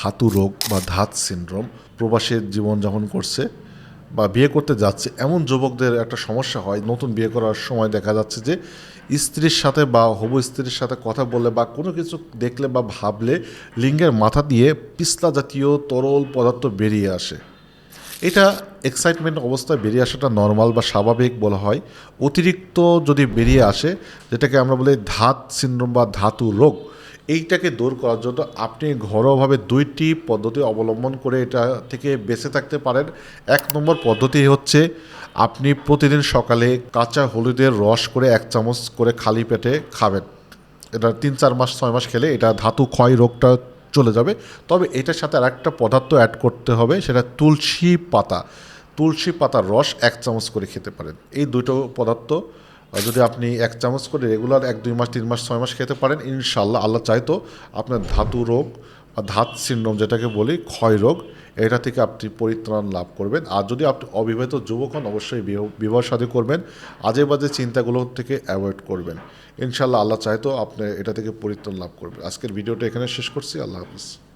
ধাতু রোগ বা ধাত সিনড্রোম প্রবাসের জীবনযাপন করছে বা বিয়ে করতে যাচ্ছে, এমন যুবকদের একটা সমস্যা হয়। নতুন বিয়ে করার সময় দেখা যাচ্ছে যে, স্ত্রীর সাথে বা হবু স্ত্রীর সাথে কথা বললে বা কোনো কিছু দেখলে বা ভাবলে লিঙ্গের মাথা দিয়ে পিস্তা জাতীয় তরল পদার্থ বেরিয়ে আসে। এটা এক্সাইটমেন্ট অবস্থায় বেরিয়ে আসাটা নর্মাল বা স্বাভাবিক বলা হয়। অতিরিক্ত যদি বেরিয়ে আসে, যেটাকে আমরা বলি ধাত সিন্ড্রোম বা ধাতু রোগ এইটাকে দূর করার জন্য আপনি ঘরোয়াভাবে দুইটি পদ্ধতি অবলম্বন করে এটা থেকে বেঁচে থাকতে পারেন। এক নম্বর পদ্ধতি হচ্ছে আপনি প্রতিদিন সকালে কাঁচা হলুদের রস করে এক চামচ করে খালি পেটে খাবেন। এটা তিন, চার মাস, ছয় মাস খেলে এটা ধাতু ক্ষয় রোগটা চলে যাবে। তবে এটার সাথে আর একটা পদার্থ অ্যাড করতে হবে, সেটা তুলসী পাতা। তুলসী পাতার রস এক চামচ করে খেতে পারেন। এই দুটো পদার্থ যদি আপনি এক চামচ করে রেগুলার এক, দুই মাস, তিন মাস, ছয় মাস খেতে পারেন ইনশাল্লাহ আল্লাহ চাইতো আপনার ধাতু রোগ বা ধাত সিন্ড্রোম যেটাকে বলি, ক্ষয় রোগ, এটা থেকে আপনি পরিত্রাণ লাভ করবেন। আর যদি আপনি অবিবাহিত যুবক হন, অবশ্যই বিবাহ- সাথে করবেন। আজে বাজে চিন্তাগুলো থেকে অ্যাভয়েড করবেন। ইনশাল্লাহ আল্লাহ চাইতো আপনি এটা থেকে পরিত্রাণ লাভ করবেন। আজকের ভিডিওটা এখানে শেষ করছি। আল্লাহ হাফিজ।